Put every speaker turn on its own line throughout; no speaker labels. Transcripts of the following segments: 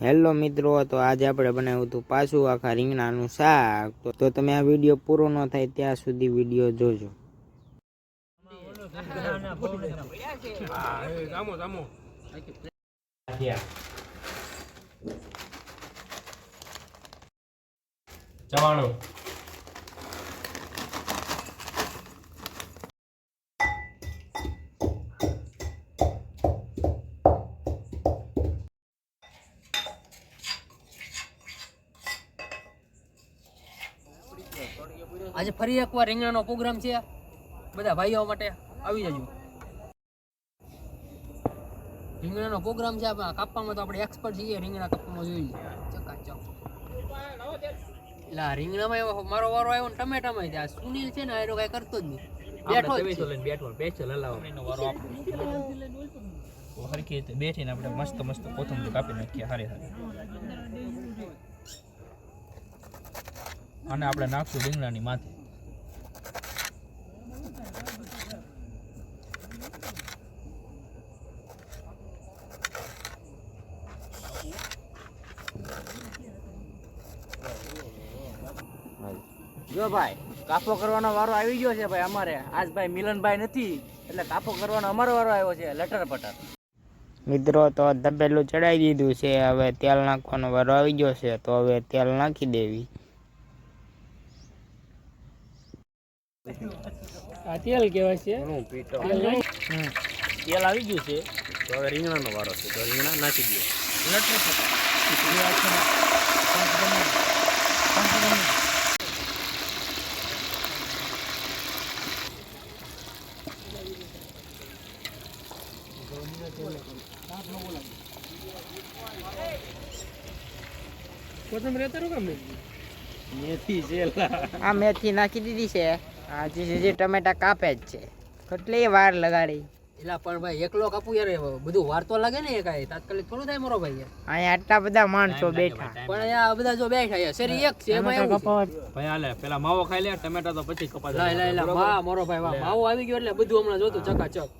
Hello મિત્રો, તો આજે આપણે બનાવ્યું હતું પાછું આખા રીંગણાનું શાક. તો તમે આ વીડિયો પૂરો ન થાય ત્યાં સુધી વીડિયો જોજો.
ચવાણું
આજે ફરી એકવાર રીંગણાનો પ્રોગ્રામ છે. બધા ભાઈઓ માટે આવી જજો. રીંગણાનો પ્રોગ્રામ છે આપણે કાપવામાં તો આપણે એક્સપર્ટ છીએ રીંગણા કાપવામાં જોઈએ લે ચકાચક એટલે રીંગણામાં એવો મારો વારો આવ્યો ને ટમેટામાં આ સુનિલ છે ને એનો કઈ કરતો જ નહીં. બેઠો બેઠો લઈને
બેઠો બેઠો લલાવો. વારો આપણો. હરખી રીતે બેઠીને આપણે મસ્ત મસ્ત કોથમરી કાપી નાખીએ હારે હારી. અને આપણે નાખશું રીંગણાની માથે.
જો ભાઈ કાપો કરવાનો વારો આવી ગયો છે ભાઈ અમારે. આજ ભાઈ મિલનભાઈ નથી એટલે કાપો કરવાનો અમારો વારો આવ્યો છે લટર પટર.
મિત્રો તો ધબેલું ચડાવી દીધું છે. હવે તેલ નાખવાનો વારો આવી ગયો છે તો હવે તેલ નાખી દેવી.
આ તેલ કેવાય છે.
તેલ આવી ગયું છે. તો હવે રીંગણાનો વારો છે. તો રીંગણા નાખી દઈએ.
કોથમરી અત્યારે કામ
મેથી છે
આ મેથી નાખી દીધી છે. આ જે ટમેટા કાપે જ છે. કેટલી વાર લગાડી.
એલા પણ ભાઈ એકલો કાપું યાર બધું વાર તો લાગે ને એકાય તાત્કાલિક થોડું થાય મારો ભાઈ
અહીંયા આટલા બધા માણસો બેઠા.
પણ અહીંયા બધા જો બેઠા શેરી એક છે એમાં એવું
ભાઈ હાલે પેલા માવો ખાઈ લે ટમેટા તો પછી કપા
લા લા લા વાહ મારો ભાઈ વાહ માવો આવી ગયો એટલે બધું હમણાં જોતું ચકાચક.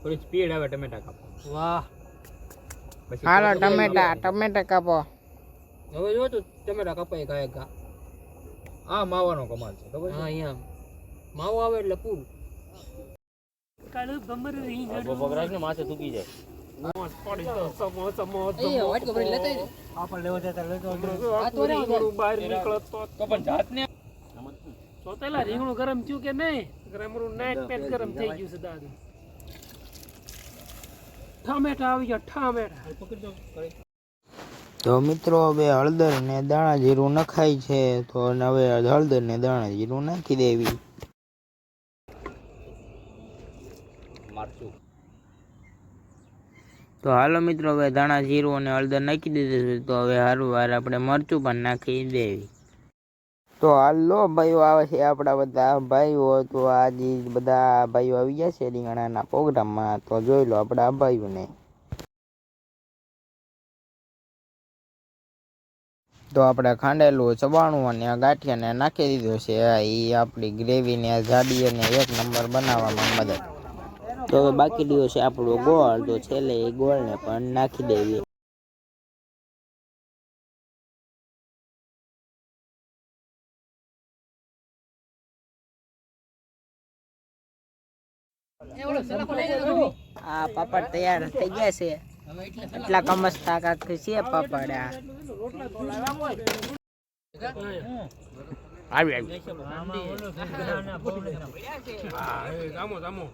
થોડી સ્પીડ આવે ટમેટા કાપો
વાહ.
હાલો ટમેટા ટમેટા કાપો.
હવે જો તું ટમેટા કપાઈ ગયા ગા.
આ માવાનો કમાલ છે ખબર
હા અહીંયા માવો આવે એટલે પૂરું
કાળો ભમર રહી જાય.
લેતા આય ને.
માથે તૂકી
ચોતેલા રીંગણું ગરમ થયું કે નહીં? પેટ ગરમ થઈ ગયું છે દાદુ. ટામેટા આવી ગયા ટામેટા
તો મિત્રો, હવે હળદર ને દાણા જીરું નખાય છે, તો હવે હળદર ને દાણા જીરું નાખી દેવી. તો હાલો મિત્રો, હવે દાણા જીરું અને હળદર નાખી દીધું છે, તો હવે હારું વાર આપણે મરચું પણ નાખી દેવી. તો હાલો ભાઈઓ, આવે છે આપણા બધા ભાઈઓ, તો આજે બધા ભાઈઓ આવી ગયા છે રીંગણાના પ્રોગ્રામમાં, તો જોઈ લો આપણા ભાઈઓને. તો આપણે ખાંડેલું ચવાણું અને ગાંઠિયાને નાખી દીધું છે. એ આપણી ગ્રેવીને જાડી અને એક નંબર બનાવવામાં મદદ. તો હવે બાકી દીધો છે આપણો ગોળ. તો છેલ્લે એ ગોળને પણ નાખી દેવી આ પાપડ તૈયાર થઈ ગયા છે. એટલા કમસ્તા કાક છે પાપડ આ. આવી આવી
જામો જામો